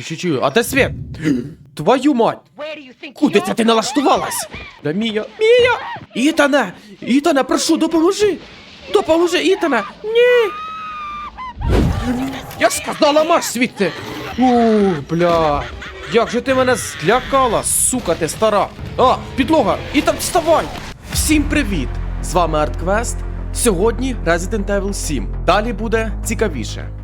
Чу, чу, чу. А де світ? Твою мать! Куди це ти налаштувалась? Да Мія, Мія! Ітане! Ітане, прошу, допоможи! Допоможи, Ітане! Ні! Я ж сказала, маш звідти! Ух, бля! Як же ти мене злякала, сука ти стара! А, підлога! Ітан, вставай! Всім привіт! З вами ArtQuest. Сьогодні Resident Evil 7. Далі буде цікавіше.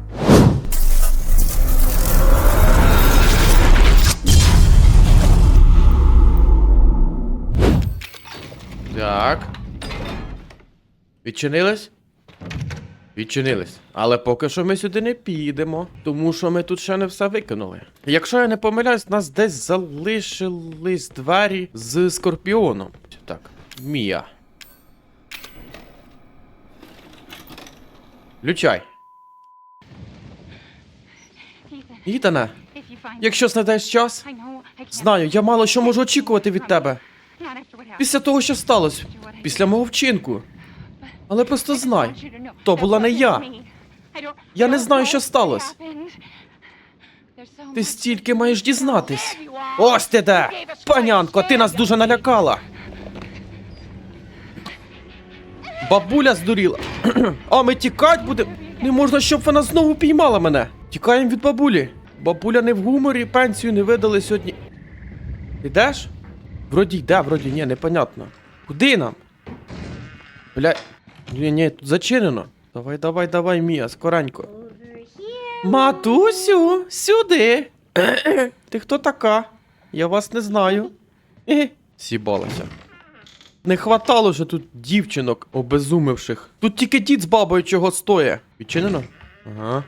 Так. Відчинились? Відчинились. Але поки що ми сюди не підемо, тому що ми тут ще не все виконали. Якщо я не помиляюсь, нас десь залишились двері з скорпіоном. Так, Мія. Включай. Ітане, якщо знайдеш час, знаю, я мало що можу очікувати від тебе. Після того, що сталося, після мого вчинку. Але просто знай, то була не я. Я не знаю, що сталося. Ти стільки маєш дізнатись. Ось ти де! Панянко, ти нас дуже налякала. Бабуля здуріла. А ми тікать будемо. Не можна, щоб вона знову піймала мене. Тікаємо від бабулі. Бабуля не в гуморі, пенсію не видали сьогодні. Ідеш? Вроді йде, вроді ні, непонятно. Куди нам? Бля. Ні, ні, тут зачинено. Давай, давай, давай, Мія, скоренько. Матусю, сюди. Ти хто така? Я вас не знаю. Сібалася. Не хватало же тут дівчинок обезумевших. Тут тільки дід з бабою чого стоє. Відчинено? Ага.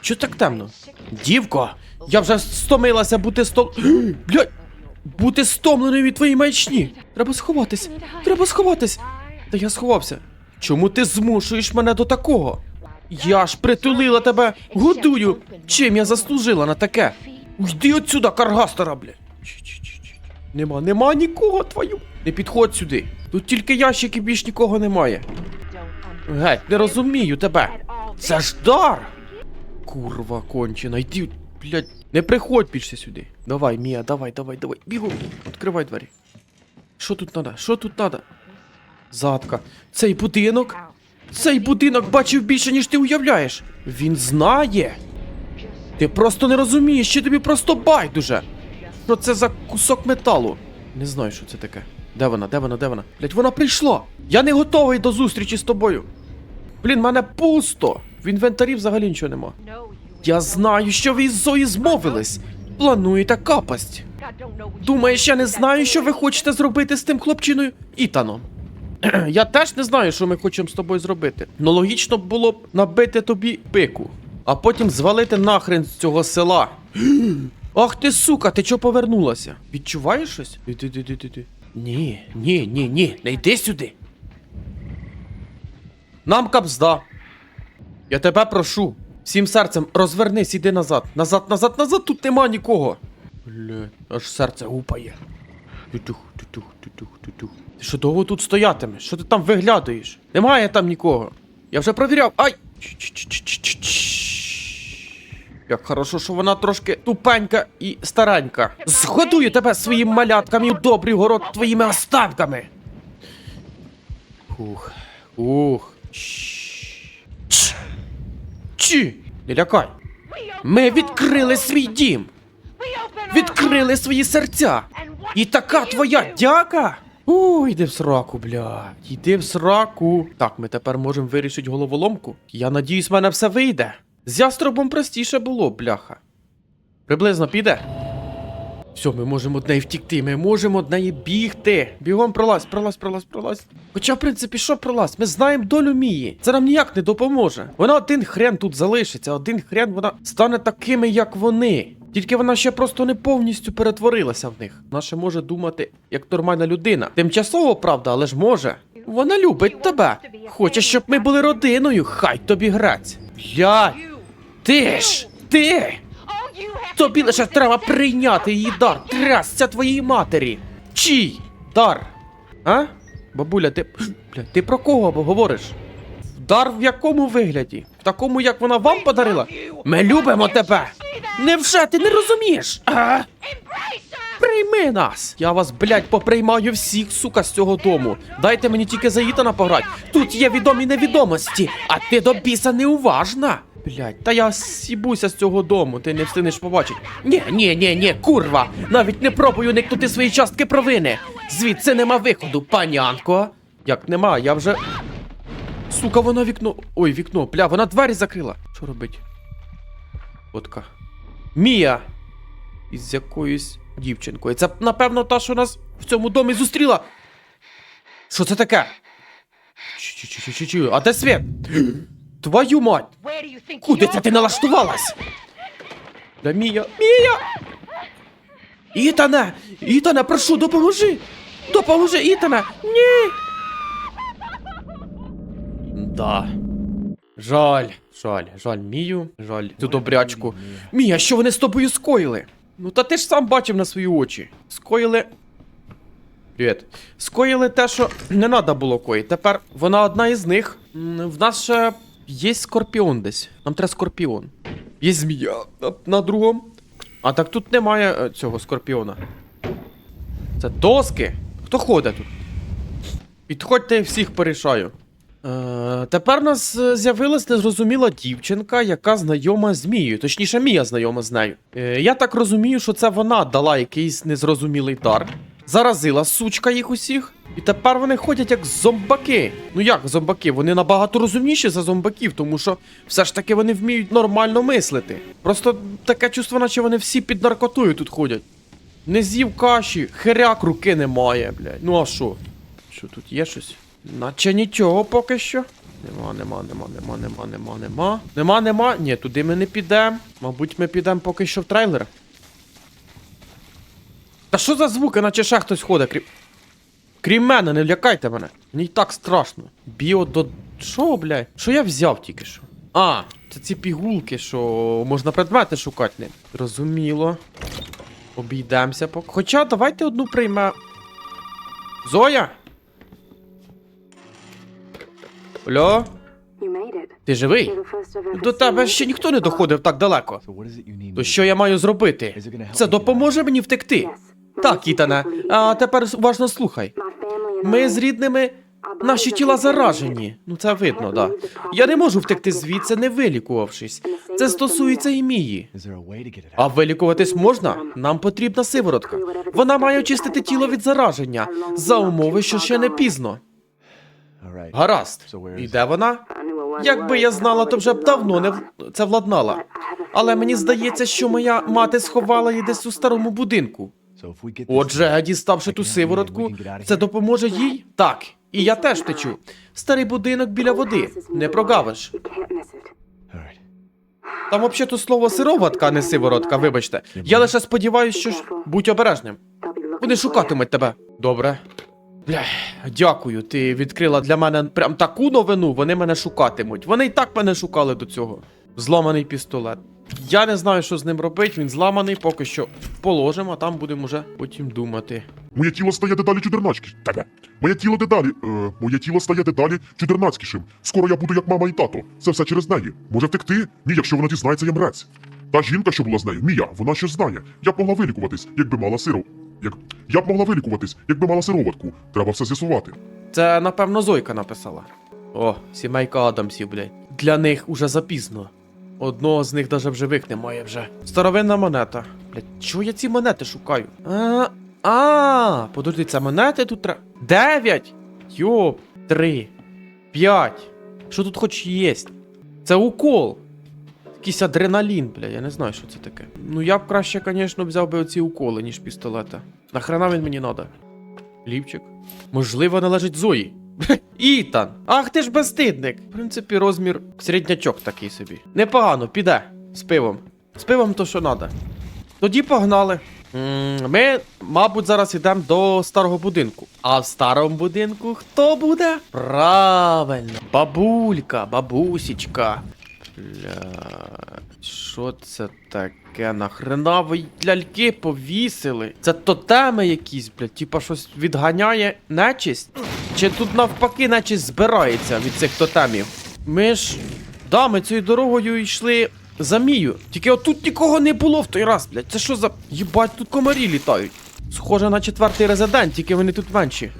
Чо так темно? Дівко, я вже стомилася бути сто. Блядь! Бути стомленою від твоєї маячні. Треба сховатись. Треба сховатись. Та я сховався. Чому ти змушуєш мене до такого? Я ж притулила тебе, годую. Чим я заслужила на таке? Уйди отсюда, каргастера, бля. Нема, нема нікого твою. Не підходь сюди. Тут тільки ящик і більш нікого немає. Геть, не розумію тебе. Це ж дар. Курва кончена, йди, блядь, не приходь більше сюди. Давай, Мія, давай, давай, давай. Бігом, відкривай двері. Що тут надо? Що тут надо? Задка. Цей будинок? Цей будинок бачив більше, ніж ти уявляєш. Він знає. Ти просто не розумієш, що тобі просто байдуже. Що це за кусок металу? Не знаю, що це таке. Де вона, де вона, де вона? Блять, вона прийшла! Я не готовий до зустрічі з тобою. Блін, мене пусто. В інвентарі взагалі нічого нема. Я знаю, що ви із Зої змовились. Плануєте капасть. Думаєш, я не знаю, що ви хочете зробити з тим хлопчиною Ітаном. Я теж не знаю, що ми хочемо з тобою зробити. Ну логічно було б набити тобі пику, а потім звалити нахрен з цього села. Ах ти сука, ти чого повернулася? Відчуваєш щось? Ні, ні, ні, ні, не йди сюди. Нам капзда. Я тебе прошу. Всім серцем розвернись, іди назад. Назад, назад, назад, тут нема нікого. Бля, аж серце гупає. Тутух, тутух, тутух, тутух. Ти що довго тут стоятимеш? Що ти там виглядаєш? Немає там нікого. Я вже провіряв. Ай! Як хорошо, що вона трошки тупенька і старенька. Згодую тебе своїм малятками у добрий город твоїми останками. Ух, ух. Чи? Не лякай. Ми відкрили свій дім. Відкрили свої серця. І така твоя дяка? У, йди в сраку, бля. Йди в сраку. Так, ми тепер можемо вирішити головоломку. Я надіюсь, в мене все вийде. З яструбом простіше було, бляха. Приблизно піде. Все, ми можемо неї втікти, ми можемо неї бігти. Бігом пролазь, пролазь, пролазь, пролазь. Хоча, в принципі, що пролазь? Ми знаємо долю Мії. Це нам ніяк не допоможе. Вона один хрен тут залишиться, один хрен вона стане такими, як вони. Тільки вона ще просто не повністю перетворилася в них. Вона ще може думати як нормальна людина. Тимчасово, правда, але ж може. Вона любить тебе. Хоче, щоб ми були родиною. Хай тобі граць. Блядь. Ти ж! Ти! Тобі лише треба прийняти її дар. Трясця твоїй матері. Чий дар? А? Бабуля, ти. Бля, ти про кого говориш? Дар в якому вигляді? В такому, як вона вам подарила? Ми любимо тебе! Невже ти не розумієш? А? Прийми нас! Я вас, блядь, поприймаю всіх, сука, з цього дому. Дайте мені тільки за Ітана пограти. Тут є відомі невідомості, а ти до біса неуважна. Блядь, та я сібуся з цього дому, ти не встигнеш побачити. Ні, ні, ні, ні, курва! Навіть не пробую уникнути свої частки провини. Звідси нема виходу, панянко. Як нема, я вже. Сука, вона вікно. Ой, вікно, бля, вона двері закрила. Що робить? Фотка. Мія! Із якоюсь дівчинкою. Це, напевно, та, що нас в цьому домі зустріла. Що це таке? Чу-чу-чу-чу-чу. А де світ? Твою мать! Куди це ти налаштувалась? Да Мія. Мія! Ітане! Ітане, прошу, допоможи! Допоможи, Ітане! Ні! Да. Жаль, жаль, жаль Мію, жаль цю добрячку. Мія, що вони з тобою скоїли? Ну та ти ж сам бачив на свої очі. Скоїли. Привіт. Скоїли те, що не треба було коїти. Тепер вона одна із них. В нас ще є скорпіон десь. Нам треба скорпіон. Є змія на, на другому. А так тут немає е, цього скорпіона. Це доски. Хто ходить тут? Підходьте, я всіх порішаю. Е, тепер у нас е, з'явилась незрозуміла дівчинка, яка знайома з Мією. Точніше, Мія знайома з нею. Е, я так розумію, що це вона дала якийсь незрозумілий дар. Заразила сучка їх усіх. І тепер вони ходять як зомбаки. Ну як зомбаки? Вони набагато розумніші за зомбаків, тому що все ж таки вони вміють нормально мислити. Просто таке чувство, наче вони всі під наркотою тут ходять. Не з'їв каші, херяк руки немає, блядь. Ну а що? Що тут є щось? Наче нічого поки що. Нема, нема, нема, нема, нема, нема, нема. Нема, нема. Ні, туди ми не підемо. Мабуть, ми підемо поки що в трейлер. Та що за звуки, наче ще хтось ходить, крім. Крім мене, не лякайте мене. Мені й так страшно. Біо до. Що, блядь? Що я взяв тільки що? А, це ці пігулки, що можна предмети шукати ним. Розуміло. Обійдемося поки. Хоча давайте одну прийме. Зоя? Алло? Ти живий? До тебе ще ніхто не доходив так далеко. То що я маю зробити? Це допоможе мені втекти. Так, Ітане. А тепер уважно слухай. Ми з рідними. Наші тіла заражені. Ну це видно, да. Я не можу втекти звідси, не вилікувавшись. Це стосується і мії. А вилікуватись можна? Нам потрібна сиворотка. Вона має очистити тіло від зараження за умови, що ще не пізно. Гаразд. І де вона? Якби я знала, то вже б давно не в- це владнала. Але мені здається, що моя мати сховала її десь у старому будинку. Отже, діставши ту сиворотку, це допоможе їй? Так. І я теж течу. Старий будинок біля води. Не прогавиш. Там взагалі слово сироватка, а не сиворотка, вибачте. Я лише сподіваюся, що ж будь обережним. Вони шукатимуть тебе. Добре. Бля, дякую, ти відкрила для мене прям таку новину, вони мене шукатимуть. Вони і так мене шукали до цього. Зламаний пістолет. Я не знаю, що з ним робити, він зламаний, поки що положимо, а там будемо вже потім думати. Моє тіло стає дедалі чудернацькішим. Тебе. Моє тіло дедалі. Е, моє тіло стає дедалі чудернацькішим. Скоро я буду як мама і тато. Це все через неї. Може втекти? Ні, якщо вона дізнається, я мрець. Та жінка, що була з нею, Мія, вона щось знає. Я б могла вилікуватись, якби мала сиру. Як... Я б могла вилікуватись, якби мала сироватку. Треба все з'ясувати. Це, напевно, Зойка написала. О, сімейка Адамсів, блядь. Для них уже запізно. Одного з них даже в живих немає вже. Старовинна монета. Блядь, чого я ці монети шукаю? А, а, подожди, це монети тут треба. Дев'ять! Йоп, три, п'ять. Що тут хоч є? Це укол. Якийсь адреналін, бля, я не знаю, що це таке. Ну я б краще, звісно, взяв би оці уколи, ніж пістолета. Нахрена він мені надо? Лівчик. Можливо, належить Зої. Ітан! Ах ти ж безстидник! В принципі, розмір середнячок такий собі. Непогано, піде. З пивом. З пивом то що надо. Тоді погнали. Ми, мабуть, зараз йдемо до старого будинку. А в старому будинку хто буде? Правильно, бабулька, бабусічка. Бля, що це таке? Нахрена ви ляльки повісили? Це тотеми якісь, блядь, типа щось відганяє нечисть? Чи тут навпаки нечисть збирається від цих тотемів? Ми ж. Да, ми цією дорогою йшли замію. Тільки отут нікого не було в той раз, блядь. Це що за. Їбать, тут комарі літають. Схоже на четвертий резидент, тільки вони тут менші.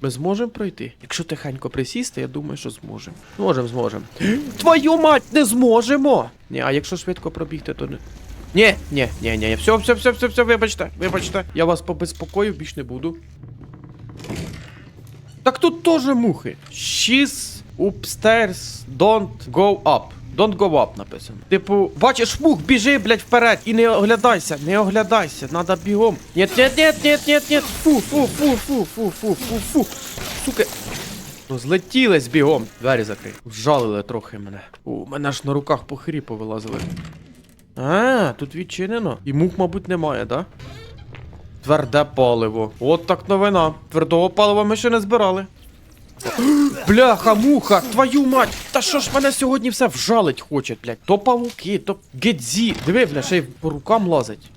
Ми зможемо пройти? Якщо тихенько присісти, я думаю, що зможемо. Зможемо, зможемо. Твою мать, не зможемо! Ні, а якщо швидко пробігти, то не. Ні, ні, ні, ні, все, все, все, все, все, вибачте, вибачте. Я вас побезпокою, більш не буду. Так тут теж мухи. She's upstairs, don't go up. Don't go up написано. Типу, бачиш мух, біжи, блядь, вперед і не оглядайся, не оглядайся, надо бігом. Нет, нет, нет, нет, нет, нет. Фу, фу, фу, фу, фу, фу, фу, фу. Сука. Ну, злетілись бігом. Двері закрий. Вжалили трохи мене. У мене ж на руках похирі повилазили. А, тут відчинено. І мух, мабуть, немає, да? Тверде паливо. От так новина. Твердого палива ми ще не збирали. Бляха, муха, твою мать! Та що ж мене сьогодні все вжалить хоче, блядь? То павуки, то гедзі. Диви, бля, ще й по рукам лазить.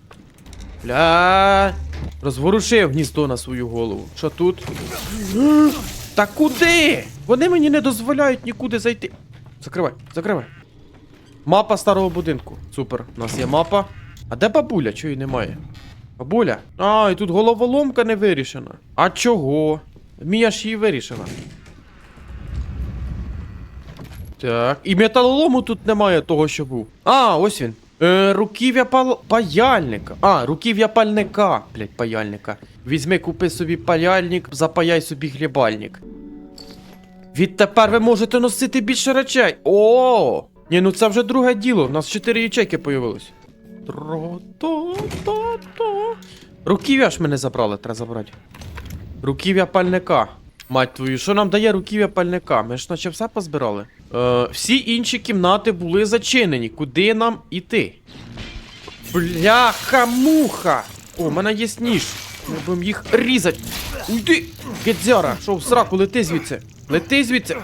Бля. Розворушив гніздо на свою голову. Що тут? Та куди? Вони мені не дозволяють нікуди зайти. Закривай, закривай. Мапа старого будинку. Супер. У нас є мапа. А де бабуля? Чого її немає? Бабуля? А, і тут головоломка не вирішена. А чого? Мія ж її вирішила. Так. І металолому тут немає того, що був. А, ось він. Е, руків'я пал... паяльника. А, руків'я пальника. Блять, паяльника. Візьми, купи собі паяльник, запаяй собі хлібальник. Відтепер ви можете носити більше речей. О! Ні, ну це вже друге діло. У нас чотири ячейки появилось. Тро-то-то-то. Руків'я ж мене забрали, треба забрати. Руків'я пальника. Мать твою, що нам дає руків'я пальника? Ми ж наче все позбирали. Е, всі інші кімнати були зачинені. Куди нам іти? Бляха-муха! О, у мене є ніж. Ми будемо їх різати. Уйди! Гедзяра! Що в сраку, лети звідси! Лети звідси!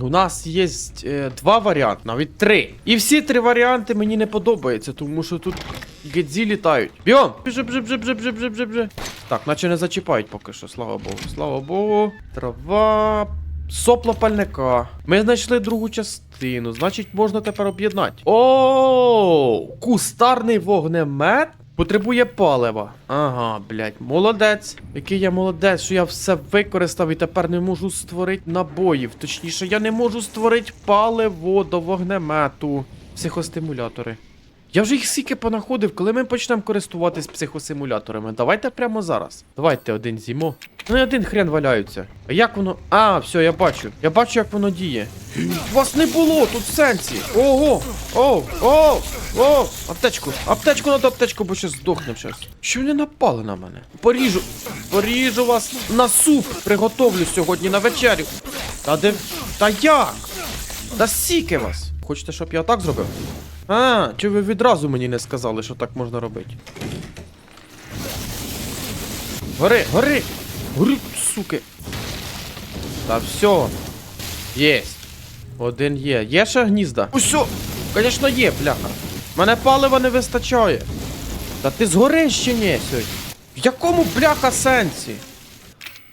У нас є е, два варіанти, навіть три. І всі три варіанти мені не подобаються, тому що тут гедзі літають. Бігом! Біжи, біжи, біжи, біжи, біжи, біжи. Так, наче не зачіпають поки що, слава Богу. Слава Богу. Трава. Сопло пальника. Ми знайшли другу частину, значить можна тепер об'єднати. О, кустарний вогнемет потребує палива. Ага, блядь, молодець. Який я молодець, що я все використав і тепер не можу створити набоїв. Точніше, я не можу створити паливо до вогнемету. Психостимулятори. Я вже їх скільки понаходив, коли ми почнемо користуватись психосимуляторами. Давайте прямо зараз. Давайте один з'їмо. Ну і один хрен валяються. А як воно. А, все, я бачу. Я бачу, як воно діє. Вас не було тут в сенсі. Ого! О! О! О! Аптечку! Аптечку надо аптечку, бо ще здохнем щас. Що вони напали на мене? Поріжу! Поріжу вас на суп! Приготовлю сьогодні на вечерю. Та де. Та як? Та сіки вас! Хочете, щоб я так зробив? А, чи ви відразу мені не сказали, що так можна робити? Гори, гори! Гори, суки! Та все. Єсть. Один є. Є ще гнізда? Усьо! Звісно, є, бляха. Мене палива не вистачає. Та ти згориш ще ні. В якому бляха сенсі?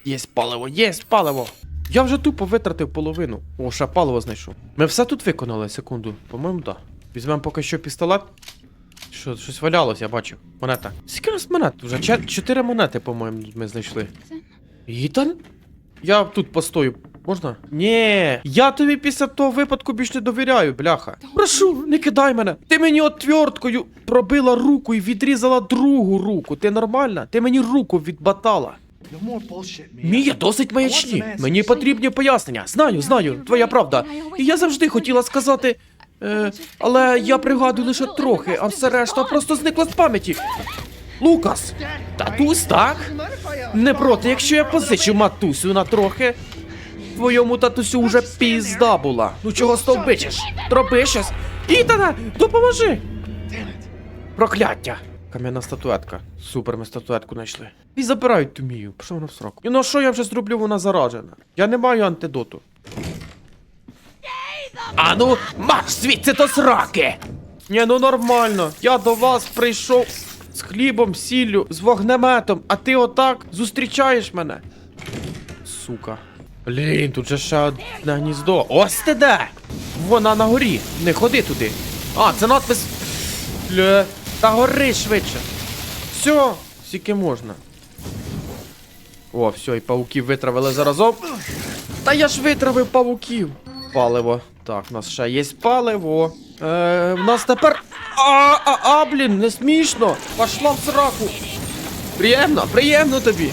Єсть паливо, єсть паливо. Я вже тупо витратив половину. О, ще паливо знайшов. Ми все тут виконали, секунду. По-моєму, так. Да. Візьмемо поки що пістолет. Що, щось валялось, я бачу. Монета. Скільки нас монет? Вже чотири монети, по-моєму, ми знайшли. Ітан? Я тут постою. Можна? Ні, я тобі після того випадку більш не довіряю, бляха. Прошу, не кидай мене. Ти мені отвірткою пробила руку і відрізала другу руку. Ти нормальна? Ти мені руку відбатала. Мія, досить маячні. Мені потрібні пояснення. Знаю, знаю, твоя правда. І я завжди хотіла сказати. Е, але я пригадую лише трохи, а все решта просто зникла з пам'яті. Лукас! Татусь, так? Не проти, якщо я позичу матусю на трохи. Твоєму татусю уже пізда була. Ну чого стовбичиш? Тропи щось. Ітана, допоможи! Прокляття! Кам'яна статуетка. Супер, ми статуетку знайшли. І забирають ту мію. Пішов вона в сроку. І ну що я вже зроблю, вона заражена. Я не маю антидоту. А ну, марш звідси до сраки! Ні, ну нормально. Я до вас прийшов з хлібом, сіллю, з вогнеметом, а ти отак зустрічаєш мене. Сука. Блін, тут же ще одне гніздо. Ось ти де! Вона на горі. Не ходи туди. А, це надпис. Бля. Та гори швидше. Все, скільки можна. О, все, і пауків витравили заразом. Та я ж витравив павуків. Паливо. Так, у нас ще є паливо. Е, в нас тепер. А, а, а, блін, не смішно. Пошла в сраку. Приємно, приємно тобі.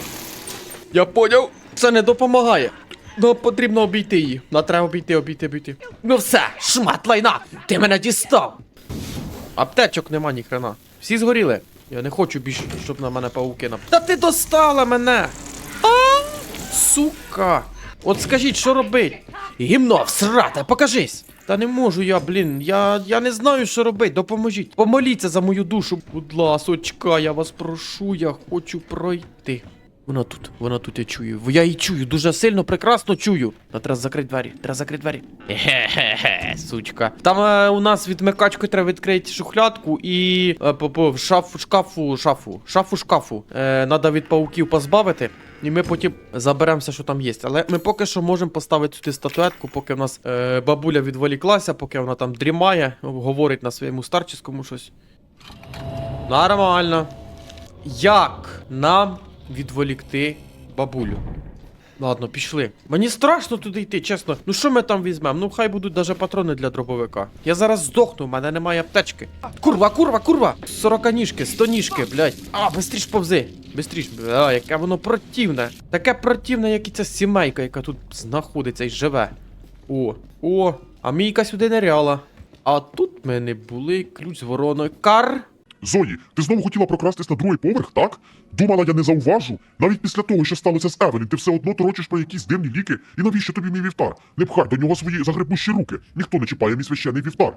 Я поняв, це не допомагає. Ну, потрібно обійти її. Ну, треба обійти, обійти, обійти. Ну все, шмат лайна, ти мене дістав. Аптечок нема ні хрена. Всі згоріли. Я не хочу більше, щоб на мене пауки нап... Та ти достала мене! А, сука! От скажіть, що робить? Гімно, всрате, покажись! Та не можу я, блін, я, я не знаю, що робити. Допоможіть. Помоліться за мою душу. Будь ласочка, я вас прошу, я хочу пройти. Вона тут, вона тут я чую. Я її чую, дуже сильно, прекрасно чую. Та треба закрити двері, треба закрити двері. Хе-хе-хе, сучка. Там е, у нас відмикачкою треба відкрити шухлядку і е, по, по шафу, шкафу, шафу, шафу, шкафу. Е, надо від пауків позбавити. І ми потім заберемося, що там є. Але ми поки що можемо поставити сюди статуетку, поки в нас е, бабуля відволіклася, поки вона там дрімає, говорить на своєму старческому щось. Нормально. Як нам відволікти бабулю? Ладно, пішли. Мені страшно туди йти, чесно. Ну що ми там візьмемо? Ну хай будуть даже патрони для дробовика. Я зараз здохну, в мене немає аптечки. Курва, курва, курва! Сороканіжки, стоніжки, блядь. А, бистріш повзи. Бистріш, бля, яке воно противне. Таке противне, як і ця сімейка, яка тут знаходиться і живе. О, о, а мійка сюди неряла. А тут ми не були ключ з вороною. Кар. Зої, ти знову хотіла прокрастись на другий поверх, так? Думала, я не зауважу. Навіть після того, що сталося з Евелін, ти все одно торочиш про якісь дивні ліки. І навіщо тобі мій вівтар? Не пхай до нього свої загребущі руки. Ніхто не чіпає мій священний вівтар.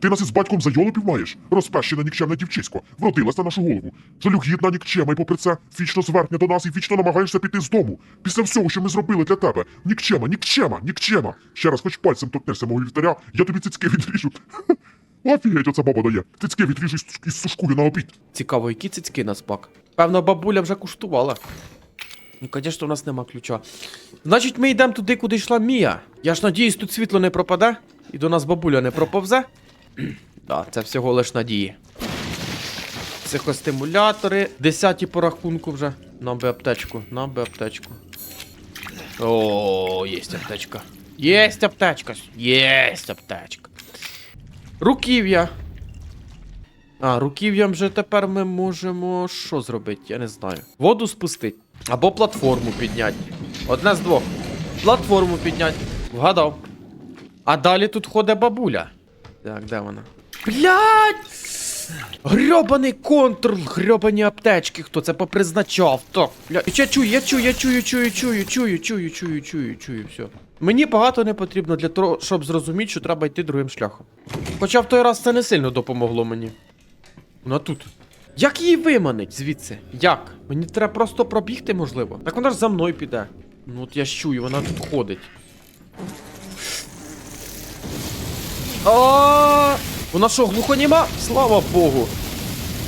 Ти нас із батьком за йолопів маєш? Розпещена нікчемна дівчисько. Вродилась на нашу голову. Жалюгідна нікчема, і попри це вічно зверхня до нас і вічно намагаєшся піти з дому. Після всього, що ми зробили для тебе. Нікчема, нікчема, нікчема. Ще раз хоч пальцем торкнешся мого вівтаря, я тобі цицьки відріжу. Офігеть, оця баба дає. Цицьки відріжу із, сушкою на обід. Цікаво, які цицьки нас пак. Певно, бабуля вже куштувала. Ну, звісно, у нас нема ключа. Значить, ми йдемо туди, куди йшла Мія. Я ж надіюсь, тут світло не пропаде, і до нас бабуля не проповзе. Так, це всього лиш надії. Психостимулятори. Десяті по рахунку вже. Нам би аптечку, нам би аптечку. О, єсть аптечка. Єсть аптечка. Єсть аптечка. Руків'я. А, руків'ям же тепер ми можемо що зробити, я не знаю. Воду спустити. Або платформу підняти. Одне з двох. Платформу підняти. Вгадав. А далі тут ходить бабуля. Так, де вона? Блять! Грьобаний контрол, грьобані аптечки, хто це попризначав? Так, бля. Я чую, я чую, я чую, чую, чую, чую, чую, чую, чую, чую, все. Мені багато не потрібно для того, щоб зрозуміти, що треба йти другим шляхом. Хоча в той раз це не сильно допомогло мені. Вона тут. Як її виманить звідси? Як? Мені треба просто пробігти, можливо. Так вона ж за мною піде. Ну от я ж чую, вона тут ходить. А! Вона що, глухоніма? Слава Богу.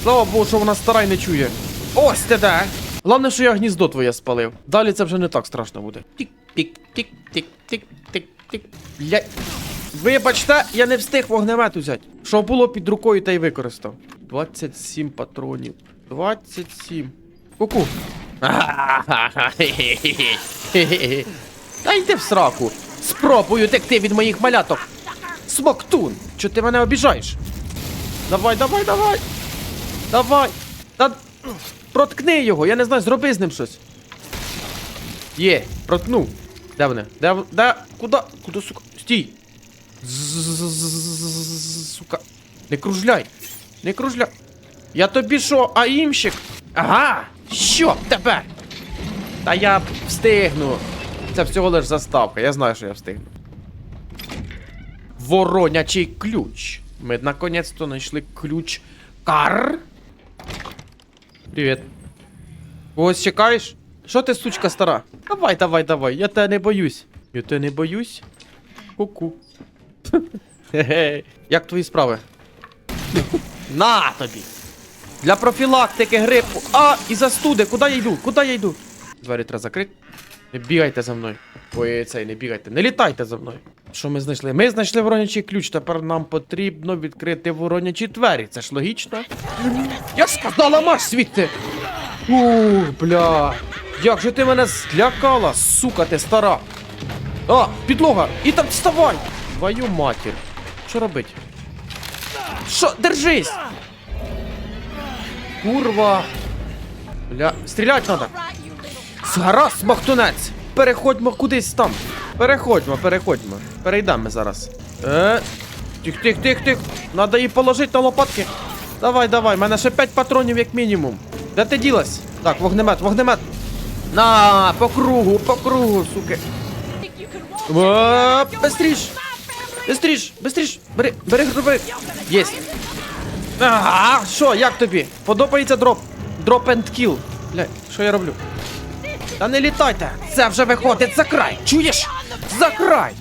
Слава Богу, що вона стара й не чує. Ось ти де. Головне, що я гніздо твоє спалив. Далі це вже не так страшно буде. Тік-тік-тік-тік-тік-тік. Блять. Вибачте, я не встиг вогнемет взяти. Що було під рукою, та й використав. 27 патронів. 27. Ку-ку. Та йди в сраку. Спробую текти від моїх маляток. Смоктун! Чо ти мене обіжаєш? Давай, давай, давай! Давай! Та проткни його, я не знаю, зроби з ним щось. Є, проткнув. Де вони? Де в- Де? Куда? Куда, сука? Стій! Сука. Не кружляй! Не кружляй! Я тобі що, аїмщик? Ага! Що тепер? Та я встигну. Це всього лиш заставка, я знаю, що я встигну. Воронячий ключ. Ми наконець-то знайшли ключ Кар. Привіт. Ось чекаєш? Що ти, сучка стара? Давай, давай, давай, я тебе не боюсь. Я тебе не боюсь. Ку-ку. Як твої справи? На тобі! Для профілактики грипу. А, і застуди. Куди я йду? Куди я йду? Двері треба закрити. Не бігайте за мною. Ой, цей, не бігайте. Не літайте за мною. Що ми знайшли? Ми знайшли воронячий ключ, тепер нам потрібно відкрити воронячі двері. Це ж логічно. Я сказала, маш звідти! Ух, бля. Як же ти мене злякала, сука ти стара. А, підлога! І там вставай! Твою матір. Що робить? Що? Держись! Курва! Бля, стрілять надо! Гаразд, махтунець! Переходьмо кудись там. Переходьмо, переходьмо. Перейдемо зараз. Е. Тих, тих, тих, тих. Надо її положити на лопатки. Давай, давай, в мене ще 5 патронів як мінімум. Де ти ділась? Так, вогнемет, вогнемет. На, по кругу, по кругу, суки. О, быстріш! Быстріш, быстріш! Бери, бери гриби! Єсть! Ага, що, як тобі? Подобається дроп? Дроп енд кіл. Бля, що я роблю? Та не літайте! Це вже виходить за край! Чуєш? За край!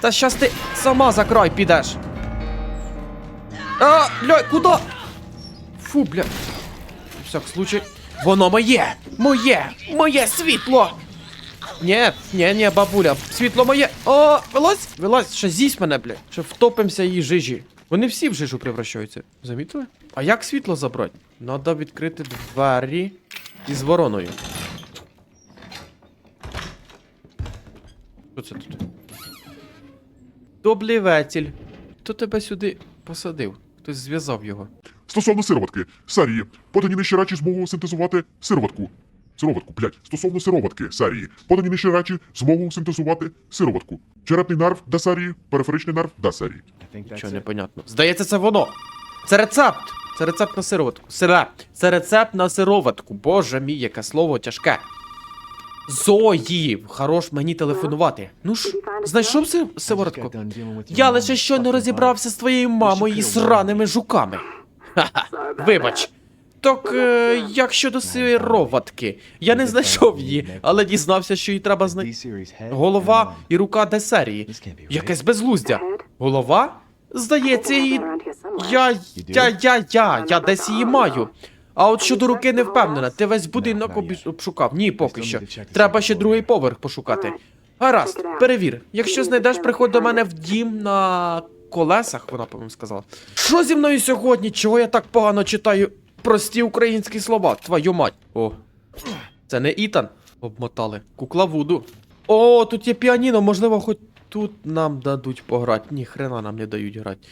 Та щас ти сама за край підеш. А, бля, куди? Фу, бля. Всяк случай. Воно моє! Моє! Моє світло! Ні, ні, ні, бабуля, світло моє. О, вилазь! Вилазь, ще з'їсть мене, бля. Ще втопимося її жижі. Вони всі в жижу превращаються. Замітили? А як світло забрати? Надо відкрити двері із вороною. Що це тут? Добліветель. Хто тебе сюди посадив? Хтось зв'язав його. Стосовно сироватки, серії, подані нижчі речі змогу синтезувати сироватку. Сироватку, блядь, стосовно сироватки серії, подані нижчі речі змогу синтезувати сироватку. Черепний нерв де серії, периферичний нерв. I think that's непонятно. Здається, це воно. Це рецепт. Це рецепт на сироватку. Сире. Це рецепт на сироватку. Боже мій, яке слово тяжке. Зої! Хорош мені телефонувати. Ну ж, знайшов си- сиворотку? got done dealing with your Я лише щойно розібрався з твоєю мамою і сраними жуками. Ха-ха. Вибач. Так, е, як щодо сироватки? Я не знайшов її, але дізнався, що їй треба знайти. Голова і рука де серії. This can't be right. Якесь безглуздя. Голова? Здається, її. Я. Я, я, я, я десь її маю. А от щодо руки не впевнена, ти весь будинок not обшукав. Ні, поки що. Треба ще другий поверх пошукати. Гаразд, перевір. Якщо знайдеш, приходь до мене в дім на колесах, вона, по-моєму, сказала. Що зі мною сьогодні? Чого я так погано читаю прості українські слова? Твою мать. О. Це не Ітан. Обмотали. Кукла Вуду. О, тут є піаніно, можливо, хоч тут нам дадуть пограти. Ні, хрена нам не дають грати.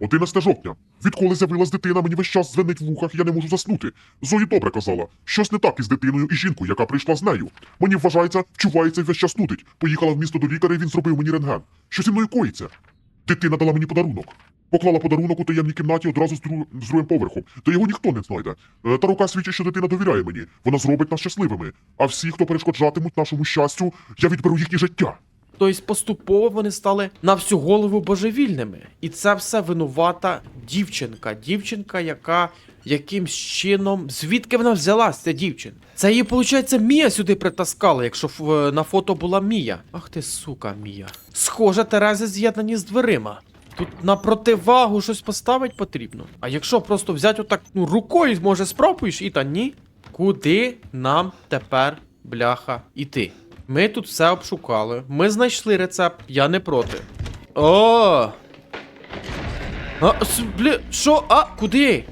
11 жовтня. Відколи з'явилась дитина, мені весь час звенить в вухах, я не можу заснути. Зої добре казала. Щось не так із дитиною і жінкою, яка прийшла з нею. Мені вважається, вчувається і весь час нудить. Поїхала в місто до лікаря, і він зробив мені рентген. Що зі мною коїться? Дитина дала мені подарунок. Поклала подарунок у таємній кімнаті одразу з, друг... з другим поверхом, та його ніхто не знайде. Е, Та рука свідчить, що дитина довіряє мені. Вона зробить нас щасливими. А всі, хто перешкоджатимуть нашому щастю, я відберу їхнє життя. Тобто поступово вони стали на всю голову божевільними. І це все винувата дівчинка. Дівчинка, яка якимсь чином. Звідки вона взялась, ця дівчина? Це її, виходить, Мія сюди притаскала, якщо ф- на фото була Мія. Ах ти сука, Мія. Схоже, Терези з'єднані з дверима. Тут на противагу щось поставити потрібно. А якщо просто взяти отак, ну, рукою, може, спробуєш, і та ні. Куди нам тепер, бляха, іти? Ми тут все обшукали. Ми знайшли рецепт, я не проти. О! А, бля, що? А, куди?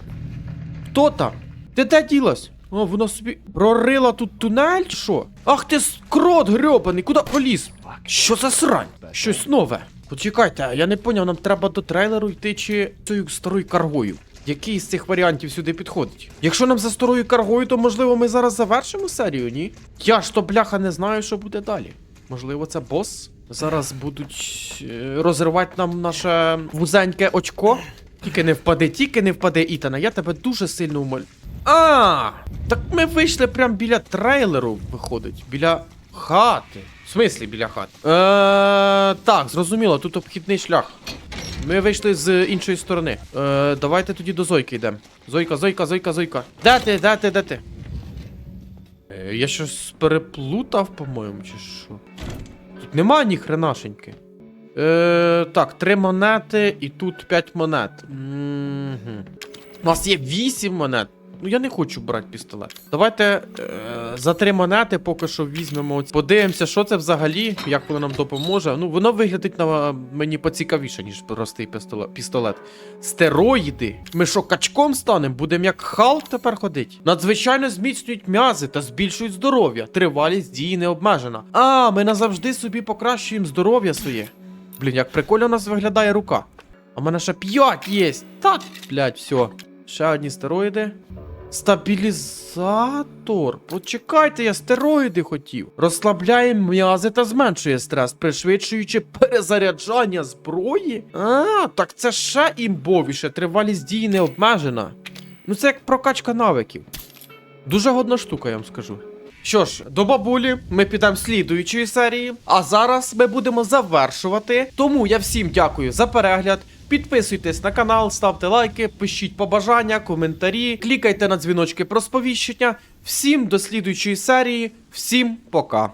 Хто там? Ти де ділась? О, вона собі прорила тут тунель, що? Ах ти скрот грьобаний, куди поліз? Що за срань? Щось нове. Почекайте, я не поняв, нам треба до трейлеру йти чи цією старою каргою. Який з цих варіантів сюди підходить? Якщо нам за старою каргою, то можливо ми зараз завершимо серію, ні? Я ж то бляха не знаю, що буде далі. Можливо, це бос? Зараз будуть е, розривати нам наше вузеньке очко. Тільки не впаде, тільки не впаде Ітана. Я тебе дуже сильно умолю. А, так ми вийшли прямо біля трейлеру, виходить. Біля хати. В смислі біля хати? Е, так, зрозуміло, тут обхідний шлях. Ми вийшли з іншої сторони. Е, давайте тоді до Зойки йдемо. Зойка, Зойка, Зойка, Зойка. Де ти, де де? Е, я щось переплутав, по-моєму, чи що? Тут нема ні хренашеньки. Е, так, три монети і тут п'ять монет. Угу. У нас є вісім монет. Ну я не хочу брати пістолет. Давайте е, за три монети поки що візьмемо. Подивимося, що це взагалі, як воно нам допоможе. Ну, воно виглядить на мені поцікавіше, ніж простий пістолет. пістолет. Стероїди. Ми що, качком станемо? Будемо як Халк тепер ходить. Надзвичайно зміцнюють м'язи та збільшують здоров'я. Тривалість дії не обмежена. А, ми назавжди собі покращуємо здоров'я своє. Блін, як прикольно у нас виглядає рука. А в мене ще 5 є. Так, блядь, все. Ще одні стероїди. Стабілізатор. Почекайте, я стероїди хотів. Розслабляє м'язи та зменшує стрес, пришвидшуючи перезаряджання зброї. А, так це ще імбовіше, тривалість дії не обмежена. Ну це як прокачка навиків. Дуже годна штука, я вам скажу. Що ж, до бабулі ми підемо слідуючої серії, а зараз ми будемо завершувати. Тому я всім дякую за перегляд. Підписуйтесь на канал, ставте лайки, пишіть побажання, коментарі, клікайте на дзвіночки про сповіщення. Всім до слідуючої серії, всім пока.